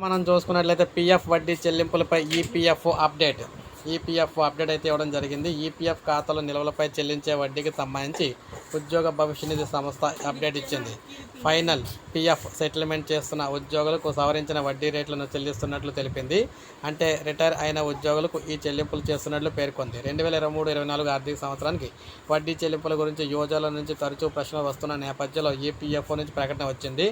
మనం చూసుకున్నట్లయితే పిఎఫ్ వడ్డీ చెల్లింపులపై ఈపీఎఫ్ అప్డేట్. ఈపీఎఫ్ అప్డేట్ అయితే ఇవ్వడం జరిగింది. ఈపీఎఫ్ ఖాతాలో నిల్వలపై చెల్లించే వడ్డీకి సంబంధించి ఉద్యోగ భవిష్య నిధి సంస్థ అప్డేట్ ఇచ్చింది. ఫైనల్ పిఎఫ్ సెటిల్మెంట్ చేస్తున్న ఉద్యోగులకు సవరించిన వడ్డీ రేట్లను చెల్లిస్తున్నట్లు తెలిపింది. అంటే రిటైర్ అయిన ఉద్యోగులకు ఈ చెల్లింపులు చేస్తున్నట్లు పేర్కొంది. రెండు వేల ఇరవై మూడు ఇరవై నాలుగు ఆర్థిక సంవత్సరానికి వడ్డీ చెల్లింపుల గురించి యువజల నుంచి తరచూ ప్రశ్నలు వస్తున్న నేపథ్యంలో ఈపీఎఫ్ఓ నుంచి ప్రకటన వచ్చింది.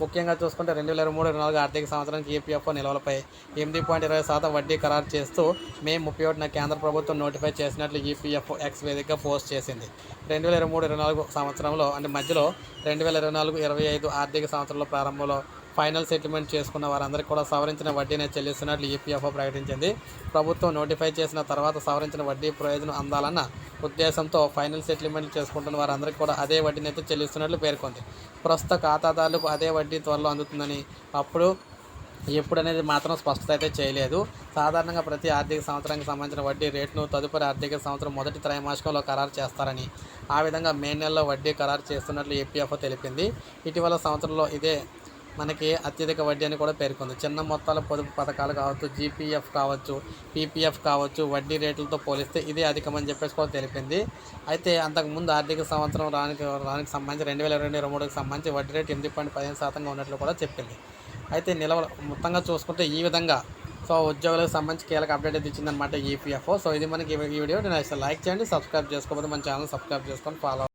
ముఖ్యంగా చూసుకుంటే రెండు వేల ఇరవై మూడు ఇరవై నాలుగు ఆర్థిక సంవత్సరానికి ఈపీఎఫ్ఓ నిల్వలపై ఎనిమిది పాయింట్ ఇరవై శాతం వడ్డీ ఖరారు చేస్తూ మే ముప్పై ఒకటిన కేంద్ర ప్రభుత్వం నోటిఫై చేసినట్లు ఈపీఎఫ్ఓ ఎక్స్ వేదికగా పోస్ట్ చేసింది. రెండు వేల ఇరవై మూడు ఇరవై నాలుగు సంవత్సరంలో అంటే మధ్యలో రెండు వేల ఇరవై నాలుగు ఇరవై ఐదు ఆర్థిక సంవత్సరంలో ప్రారంభంలో ఫైనల్ సెటిల్మెంట్ చేసుకున్న వారందరికీ కూడా సవరించిన వడ్డీనే చెల్లిస్తున్నట్లు ఈపీఎఫ్ఓ ప్రకటించింది. ప్రభుత్వం నోటిఫై చేసిన తర్వాత సవరించిన వడ్డీ ప్రయోజనం అందాలన్న ఉద్దేశంతో ఫైనల్ సెటిల్మెంట్ చేసుకుంటున్న వారందరికీ కూడా అదే వడ్డీని అయితే చెల్లిస్తున్నట్లు పేర్కొంది. ప్రస్తుత ఖాతాదారులకు అదే వడ్డీ త్వరలో అందుతుందని అప్పుడు ఎప్పుడు అనేది మాత్రం స్పష్టత అయితే చేయలేదు. సాధారణంగా ప్రతి ఆర్థిక సంవత్సరానికి సంబంధించిన వడ్డీ రేటును తదుపరి ఆర్థిక సంవత్సరం మొదటి త్రైమాసికంలో ఖరారు చేస్తారని ఆ విధంగా మే నెలలో వడ్డీ ఖరారు చేస్తున్నట్లు ఏపీఎఫ్ఓ తెలిపింది. ఇటీవల సంవత్సరంలో ఇదే మనకి అత్యధిక వడ్డీ అని కూడా పేర్కొంది. చిన్న మొత్తాల పొదుపు పథకాలు కావచ్చు జీపీఎఫ్ కావచ్చు పీపీఎఫ్ కావచ్చు వడ్డీ రేట్లతో పోలిస్తే ఇదే అధికమని చెప్పేసి కూడా తెలిపింది. అయితే అంతకుముందు ఆర్థిక సంవత్సరం రానికి రానికి సంబంధించి రెండు వేల ఇరవై రెండు ఇరవై మూడుకి సంబంధించి వడ్డీ రేటు ఎనిమిది పాయింట్ పదిహేను శాతంగా ఉన్నట్లు కూడా చెప్పింది. అయితే నిలవ మొత్తంగా చూసుకుంటే ఈ విధంగా సో ఉద్యోగులకు సంబంధించి కీలక అప్డేట్ అయితే ఇచ్చిందనమాట ఈపీఎఫ్ఓ సో ఇది మనకి ఈ వీడియో. నేను లైక్ చేయండి సబ్స్క్రైబ్ చేసుకోకపోతే మన ఛానల్ సబ్స్క్రైబ్ చేసుకొని ఫాలో